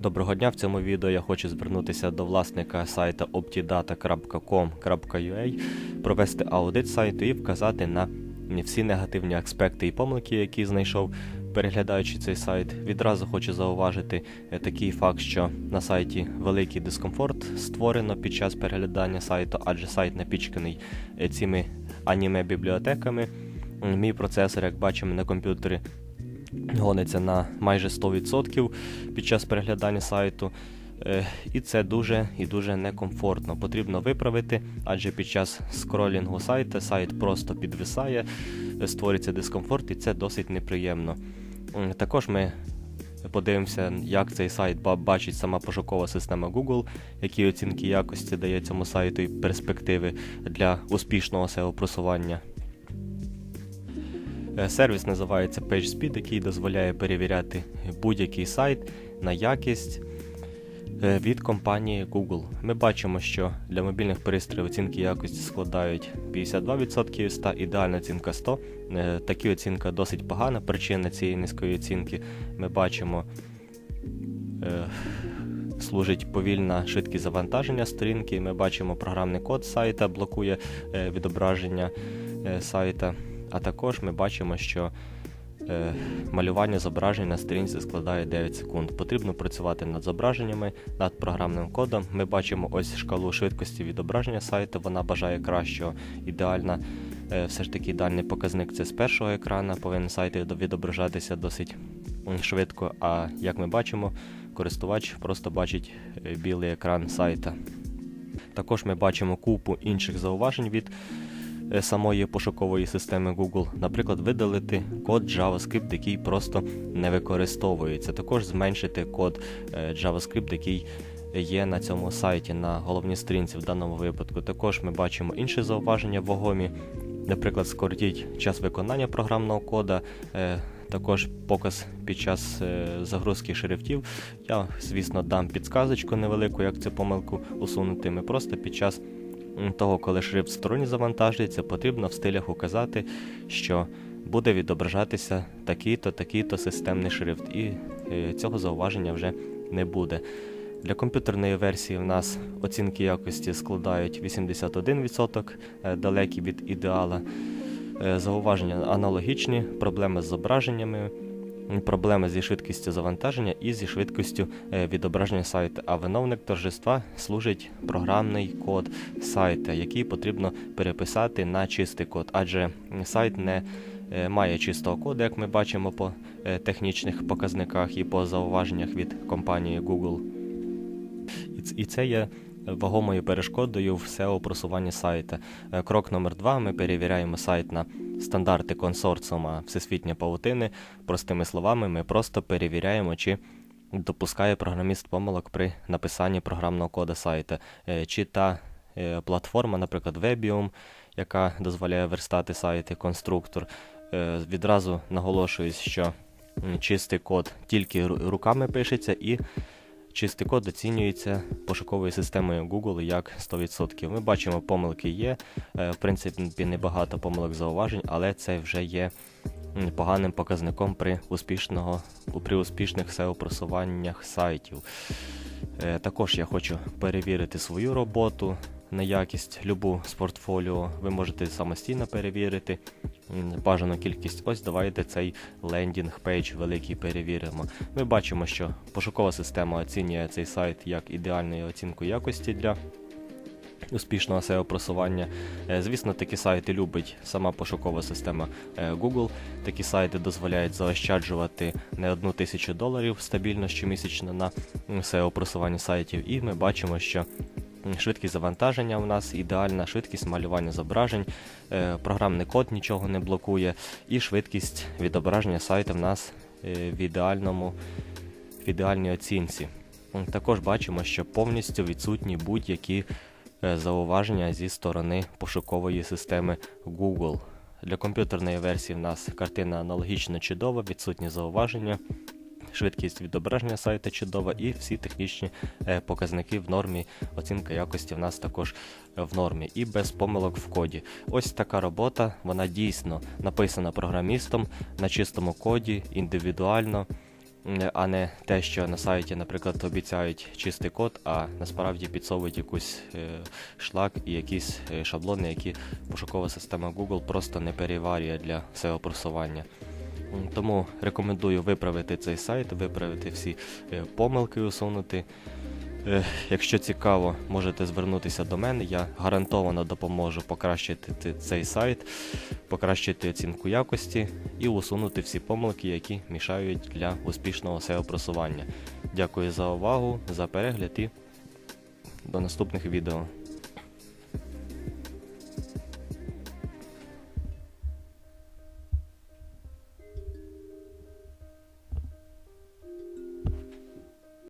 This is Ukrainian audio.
Доброго дня! В цьому відео я хочу звернутися до власника сайту optidata.com.ua, провести аудит сайту і вказати на всі негативні аспекти і помилки, які знайшов, переглядаючи цей сайт. Відразу хочу зауважити е, такий факт, що на сайті великий дискомфорт створено під час переглядання сайту, адже сайт напічканий е, цими аніме-бібліотеками. Мій процесор, як бачимо на комп'ютері, гониться на майже 100% під час переглядання сайту. Е, і це дуже і дуже некомфортно. Потрібно виправити, адже під час скролінгу сайту сайт просто підвисає, створюється дискомфорт, і це досить неприємно. Також ми подивимося, як цей сайт бачить сама пошукова система Google, які оцінки якості дає цьому сайту і перспективи для успішного SEO-просування. Е, сервіс називається PageSpeed, який дозволяє перевіряти будь-який сайт на якість е, від компанії Google. Ми бачимо, що для мобільних пристроїв оцінки якості складають 52% 100, ідеальна оцінка 100. Е, такі оцінка досить погана. Причина цієї низької оцінки ми бачимо. Служить повільна швидкість завантаження сторінки. Ми бачимо, програмний код сайта блокує відображення сайта. А також ми бачимо, що е, малювання зображень на сторінці складає 9 секунд. Потрібно працювати над зображеннями, над програмним кодом. Ми бачимо ось шкалу швидкості відображення сайту, вона бажає кращого, ідеальна. Е, все ж таки ідеальний показник це з першого екрана, повинен сайт відображатися досить швидко. А як ми бачимо, користувач просто бачить е, білий екран сайта. Також ми бачимо купу інших зауважень від самої пошукової системи Google, наприклад, видалити код JavaScript, який просто не використовується. Також зменшити код е, JavaScript, який є на цьому сайті, на головній сторінці в даному випадку. Також ми бачимо інші зауваження в вагомі. Наприклад, скоротіть час виконання програмного кода, е, також показ під час загрузки шрифтів. Я, звісно, дам підсказочку невелику, як цю помилку усунути. Ми просто під час того, коли шрифт сторонні завантажується, потрібно в стилях указати, що буде відображатися такий-то, такий-то системний шрифт, і е, цього зауваження вже не буде. Для комп'ютерної версії в нас оцінки якості складають 81%, е, далекі від ідеала. Е, зауваження аналогічні, проблеми з зображеннями проблеми зі швидкістю завантаження і зі швидкістю е, відображення сайту. А виновник торжества служить програмний код сайта, який потрібно переписати на чистий код, адже сайт не е, має чистого коду, як ми бачимо по е, технічних показниках і по зауваженнях від компанії Google. І це є вагомою перешкодою в SEO просуванні сайта. Крок номер два ми перевіряємо сайт на стандарти консорціума Всесвітня павутини. Простими словами, ми просто перевіряємо, чи допускає програміст помилок при написанні програмного коду сайта, е, чи та е, платформа, наприклад, Webium, яка дозволяє верстати сайти, конструктор. Відразу наголошуюсь, що чистий код тільки руками пишеться і Чистий код оцінюється пошуковою системою Google як 100%. Ми бачимо, помилки є. Е, в принципі, небагато помилок зауважень, але це вже є поганим показником при успішного, при успішних SEO-просуваннях сайтів. Е, також я хочу перевірити свою роботу на якість любу з портфоліо. Ви можете самостійно перевірити бажану кількість. Ось давайте цей лендінг пейдж великий перевіримо. Ми бачимо, що пошукова система оцінює цей сайт як ідеальну оцінку якості для. Успішного SEO просування. Е, звісно, такі сайти любить сама пошукова система е, Google. Такі сайти дозволяють заощаджувати не одну тисячу доларів стабільно щомісячно на SEO просуванні сайтів, і ми бачимо, що Швидкість завантаження у нас ідеальна, швидкість малювання зображень, е, програмний код нічого не блокує, і швидкість відображення сайту в нас е, в ідеальному, в ідеальній оцінці. Також бачимо, що повністю відсутні будь-які е, зауваження зі сторони пошукової системи Google. Для комп'ютерної версії в нас картина аналогічно чудова, відсутні зауваження швидкість відображення сайта чудова, і всі технічні е, показники в нормі. Оцінка якості в нас також е, в нормі і без помилок в коді. Ось така робота, вона дійсно написана програмістом на чистому коді, індивідуально. а не те, що на сайті, наприклад, обіцяють чистий код, а насправді підсовують якусь е, шлак і якісь шаблони, які пошукова система Google просто не переварює для SEO просування. Тому рекомендую виправити цей сайт, виправити всі е, помилки, усунути. Е, Якщо цікаво, можете звернутися до мене. Я гарантовано допоможу покращити цей сайт, покращити оцінку якості і усунути всі помилки, які мішають для успішного SEO просування. Дякую за увагу, за перегляд і до наступних відео.